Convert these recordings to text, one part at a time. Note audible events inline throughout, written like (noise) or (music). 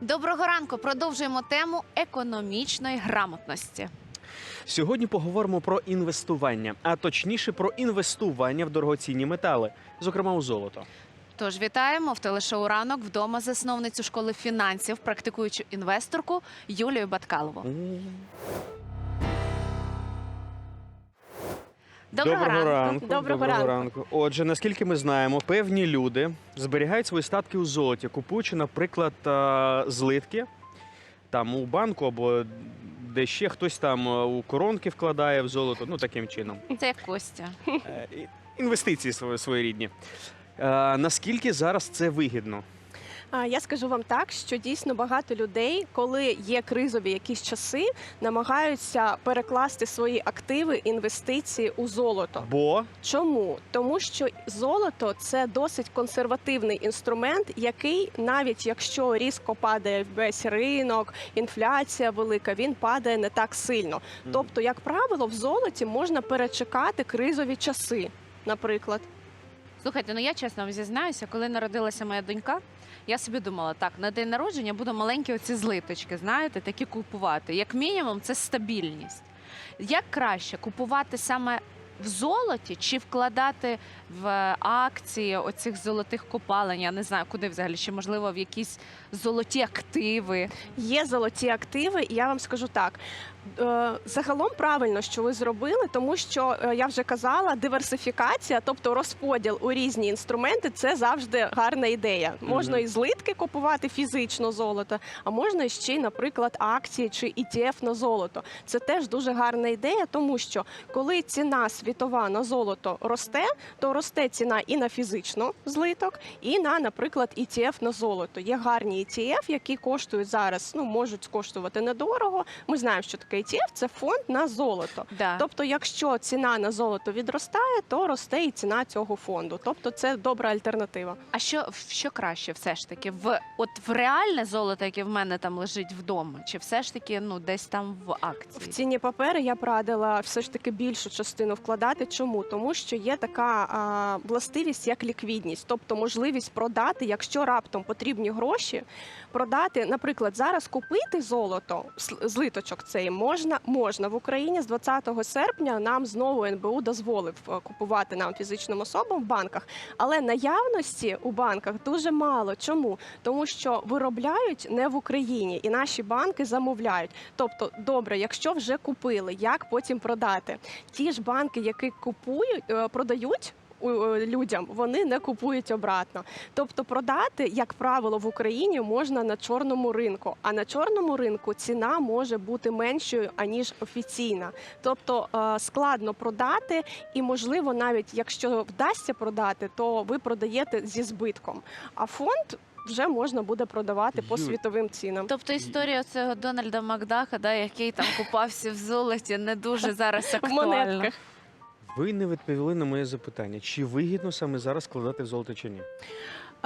Доброго ранку. Продовжуємо тему економічної грамотності. Сьогодні поговоримо про інвестування, а точніше про інвестування в дорогоцінні метали, зокрема у золото. Тож вітаємо в телешоу ранок вдома засновницю школи фінансів, практикуючу інвесторку Юлію Баткалову. Доброго, ранку. Доброго ранку. Отже, наскільки ми знаємо, певні люди зберігають свої статки у золоті, купуючи, наприклад, злитки там у банку або де ще хтось там у коронки вкладає в золото, ну таким чином. Це як Костя. Е, Інвестиції свої- своєрідні. Е, Наскільки зараз це вигідно? А, Я скажу вам так, що дійсно багато людей, коли є кризові якісь часи, намагаються перекласти свої активи, інвестиції у золото. Бо Чому? Тому що золото це досить консервативний інструмент, який навіть якщо різко падає весь ринок, інфляція велика, він падає не так сильно. Тобто, як правило, в золоті можна перечекати кризові часи, наприклад. Слухайте, ну я чесно вам зізнаюся, коли народилася моя донька, я собі думала, так, на день народження буду маленькі оці злиточки, знаєте, такі купувати. Як мінімум, це стабільність. Як краще купувати саме в золоті чи вкладати в акції оцих золотих копалень? Я не знаю, куди взагалі, чи можливо в якісь золоті активи. Є золоті активи, і я вам скажу так. Е, Загалом правильно, що ви зробили, тому що е, я вже казала, диверсифікація, тобто розподіл у різні інструменти, це завжди гарна ідея. Можна Мгм. і злитки купувати фізично золото, а можна ще й, наприклад, акції чи ETF на золото. Це теж дуже гарна ідея, тому що коли ціна світова на золото росте, то росте ціна і на фізично злиток, і на, наприклад, ETF на золото. Є гарні ETF, які коштують зараз, ну можуть коштувати недорого. Ми знаємо, що таке ETF – це фонд на золото. Да. Тобто, якщо ціна на золото відростає, то росте і ціна цього фонду. Тобто, це добра альтернатива. А що, що краще все ж таки? В от в реальне золото, яке в мене там лежить вдома, чи все ж таки ну десь там в акції? В цінні папери я б радила все ж таки більшу частину вкладати. Чому? Тому що є така а, властивість, як ліквідність, тобто можливість продати, якщо раптом потрібні гроші, продати, наприклад, зараз купити золото, злиточок цей можна, можна в Україні з 20 серпня. Нам знову НБУ дозволив е, купувати нам фізичним особам в банках, але наявності у банках дуже мало. Чому? Тому що виробляють не в Україні, і наші банки замовляють. Тобто, добре, якщо вже купили, як потім продати? Ті ж банки, які купують, е, продають. Е, Людям вони не купують обратно. Тобто продати, як правило, в Україні можна на чорному ринку. А на чорному ринку ціна може бути меншою аніж офіційна. Тобто е, складно продати, і можливо, навіть якщо вдасться продати, то ви продаєте зі збитком. А фонд вже можна буде продавати по світовим цінам. Тобто історія цього Дональда Макдака, да, який там купався в золоті, не дуже зараз (laughs) В монетках. Ви не відповіли на моє запитання, чи вигідно саме зараз складати в золото чи ні?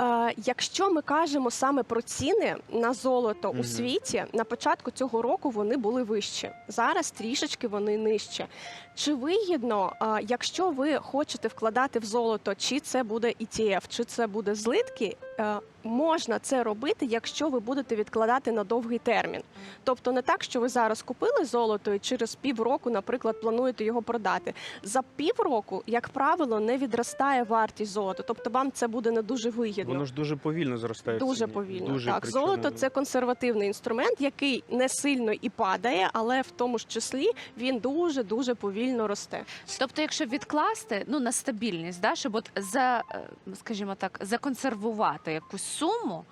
Е, Якщо ми кажемо саме про ціни на золото Мгм. у світі, на початку цього року вони були вищі. Зараз трішечки вони нижче. Чи вигідно, якщо ви хочете вкладати в золото, чи це буде ETF, чи це буде злитки, е, можна це робити, якщо ви будете відкладати на довгий термін. Тобто не так, що ви зараз купили золото і через півроку, наприклад, плануєте його продати. За півроку, як правило, не відростає вартість золота. Тобто вам це буде не дуже вигідно. Воно ж дуже повільно зростає. Дуже повільно. Дуже, так, причому- золото це консервативний інструмент, який не сильно і падає, але в тому ж числі він дуже дуже повільно росте. Тобто, якщо відкласти ну на стабільність, да, щоб от за, е, скажімо так, законсервувати якусь суму,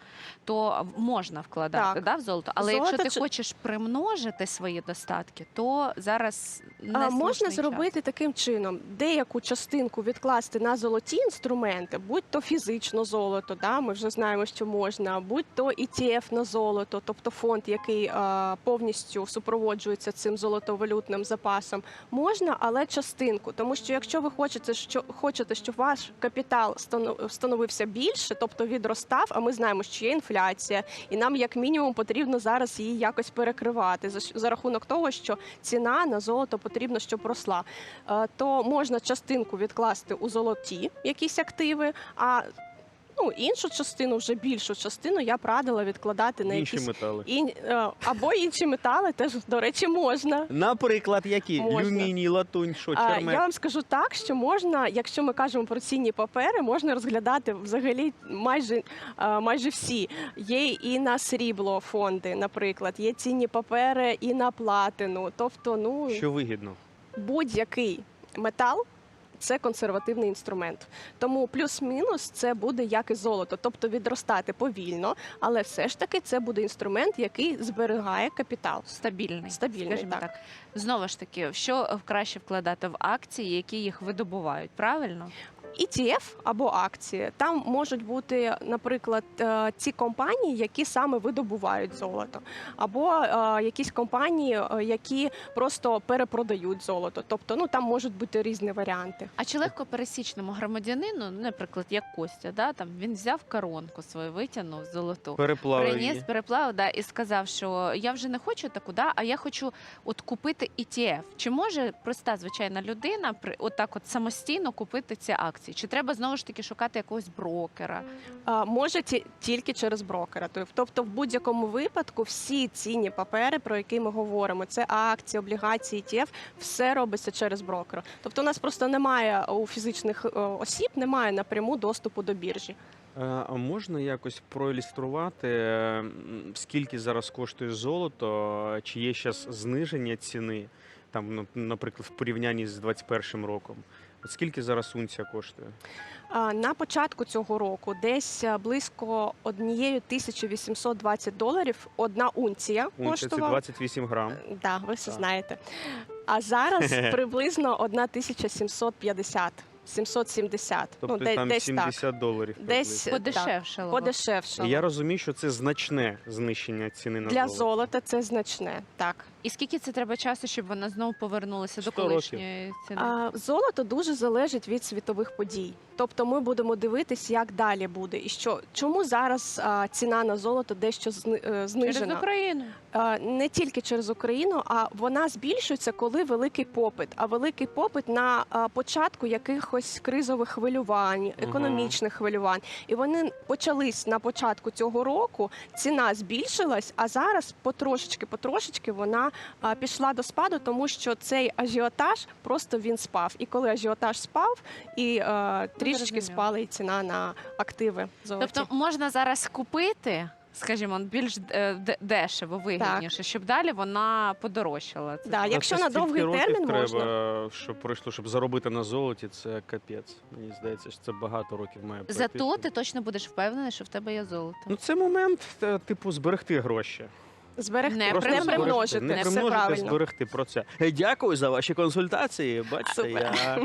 то можна вкладати Так. да, в золото. Але якщо ти чи- хочеш примножити свої достатки, то зараз не можна зробити таким чином: деяку частинку відкласти на золоті інструменти, будь то фізично золото, да, ми вже знаємо, що можна, будь то ETF на золото, тобто фонд, який а, повністю супроводжується цим золотовалютним запасом. Можна, але частинку, тому що якщо ви хочете, що хочете, щоб ваш капітал становився більше, тобто відростав, а ми знаємо, що є інфляція, і нам як мінімум потрібно зараз її якось перекривати за, за рахунок того, що ціна на золото потрібно, щоб росла. Е, То можна частинку відкласти у золоті якісь активи, а Ну іншу частину, вже більшу частину, я б радила відкладати на Інші якісь метали. ін... е, або інші метали, теж до речі, можна. Наприклад, які? Можна. Люміній, латунь, що, А, чермет? Я вам скажу так, що можна, якщо ми кажемо про цінні папери, можна розглядати взагалі майже, а, майже всі. Є і на срібло фонди, наприклад, є цінні папери і на платину. Тобто, ну Що вигідно? будь-який метал. Це консервативний інструмент, тому плюс-мінус це буде як і золото, тобто відростати повільно, але все ж таки це буде інструмент, який зберігає капітал. Стабільний. Стабільний, скажімо так. так. Знову ж таки, що краще вкладати в акції, які їх видобувають, правильно? ETF або акції. Там можуть бути, наприклад, е, ці компанії, які саме видобувають золото, або е, якісь компанії, е, які просто перепродають золото. Тобто, ну там можуть бути різні варіанти. А чи легко пересічному громадянину, ну, наприклад, як Костя, да, там він взяв коронку свою, витягнув золоту. Переплавив Приніс, її. переплав, да, і сказав, що я вже не хочу таку, да, а я хочу от купити ETF. Чи може проста звичайна людина при от так от самостійно купити ці акції? Чи треба знову ж таки шукати якогось брокера? Е, Може ті- тільки через брокера. Тоб- Тобто, в будь-якому випадку всі цінні папери, про які ми говоримо, це акції, облігації, ETF, все робиться через брокера. Тобто, у нас просто немає у фізичних е, осіб, немає напряму доступу до біржі. Е, А можна якось проілюструвати, е, м, скільки зараз коштує золото, чи є зараз зниження ціни, там, ну, наприклад, в порівнянні з 2021 роком? От скільки зараз унція коштує? На початку цього року десь а, близько 1820 доларів одна унція Унція це коштувала. 28 грам. Да, ви все Так. знаєте. А зараз (laughs) приблизно 1750, 770. Тобто ну, де- там десь так. 70 доларів. Десь. Е, Подешевшало. Подешевше. І Я розумію, що це значне знищення ціни на Для золото. золота це значне, так. І скільки це треба часу, щоб вона знову повернулася до 100 років. колишньої ціни? А, золото дуже залежить від світових подій. Тобто ми будемо дивитись, як далі буде. І що чому зараз а, ціна на золото дещо зни, е, Через знижена? Україну. Е, не тільки через Україну, а вона збільшується, коли великий попит. А великий попит на е, початку якихось кризових хвилювань, економічних хвилювань. І вони почались на початку цього року. Ціна збільшилась, а зараз потрошечки, потрошечки вона пішла до спаду, тому що цей ажіотаж просто він спав. І коли ажіотаж спав, і е, трішечки спала і ціна на активи золоті. Тобто можна зараз купити, скажімо, більш е, дешево, вигідніше, щоб далі вона подорожчала. Це Да, якщо це на довгий років термін треба, можна. щоб пройшло, щоб заробити на золоті, це капець. Мені здається, що це багато років має пройти. Зато ти точно будеш впевнений, що в тебе є золото. Ну, це момент, е, типу, зберегти гроші. Зберегти, Не не, Просто зберегти, примножити, не все примножити, правильно. зберегти про це. Е, Дякую за ваші консультації. Бачите, Супер. я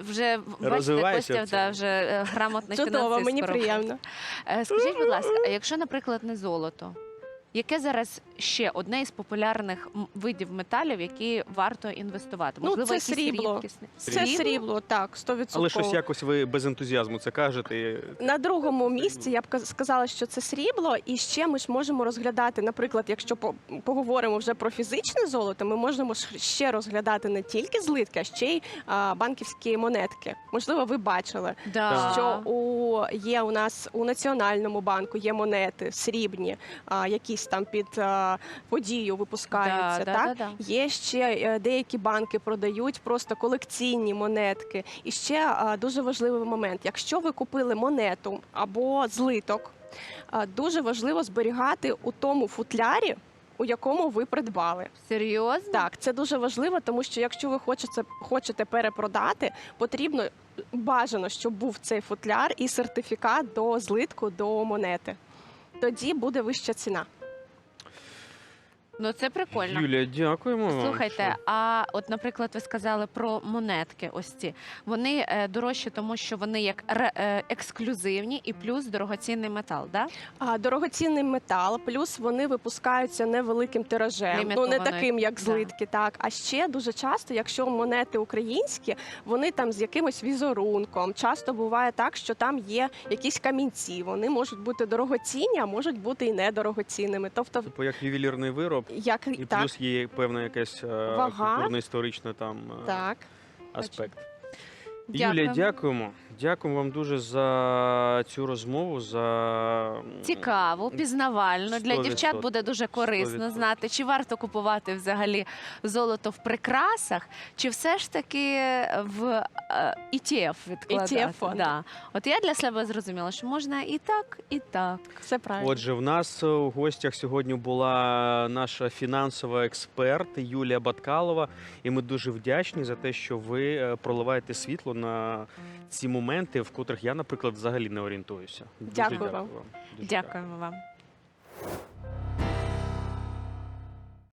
Вже бачите, Розвивайся Костя в цьому. да, вже е, грамотний Чудово, фінансист мені скоро буде. приємно. Е, Скажіть, будь ласка, а якщо, наприклад, не золото, яке зараз ще одне із популярних видів металів, які варто інвестувати? Ну, це якісь срібло. рідкісні? Це срібло, так, 100%. але щось якось ви без ентузіазму це кажете. На другому місці я б каз- сказала, що це срібло, і ще ми ж можемо розглядати, наприклад, якщо по- поговоримо вже про фізичне золото, ми можемо ж ще розглядати не тільки злитки, а ще й а, банківські монетки. Можливо, ви бачили, Да. що у є у нас у національному банку є монети срібні, а, якісь там під подію випускаються. Да, да, так да, да. Є ще е, деякі банки продають просто колекційні монетки. І ще дуже важливий момент: якщо ви купили монету або злиток, дуже важливо зберігати у тому футлярі. У якому ви придбали, Серйозно? так це дуже важливо, тому що якщо ви хочете, хочете перепродати, потрібно бажано, щоб був цей футляр і сертифікат до злитку до монети. Тоді буде вища ціна. Ну це прикольно. Юлія, дякуємо. вам, Слухайте, що- а от, наприклад, ви сказали про монетки. Ось ці вони е, дорожчі, тому що вони як ре, е, ексклюзивні і плюс дорогоцінний метал. Да? А дорогоцінний метал, плюс вони випускаються невеликим тиражем, ну не таким, як да. злитки. Так а ще дуже часто, якщо монети українські, вони там з якимось візерунком. Часто буває так, що там є якісь камінці. Вони можуть бути дорогоцінні, а можуть бути і недорогоцінними. Тобто, Типу як ювелірний вироб, як і так, плюс є певна якась е, Вага. культурно-історична там е, так. аспект. Юлія, Дякуємо. Дякуємо вам дуже за цю розмову. За Цікаво, пізнавально. Для дівчат буде дуже корисно відсотків. знати, чи варто купувати взагалі золото в прикрасах, чи все ж таки в е, ETF відкладати. ETF-фонд. да. От я для себе зрозуміла, що можна і так, і так. Все правильно. Отже, в нас е, у гостях сьогодні була наша фінансова експерт Юлія Баткалова, і ми дуже вдячні за те, що ви е, проливаєте світло на ці моменти, в котрих я, наприклад, взагалі не орієнтуюся. Дуже Дякую вам. Дякуємо вам.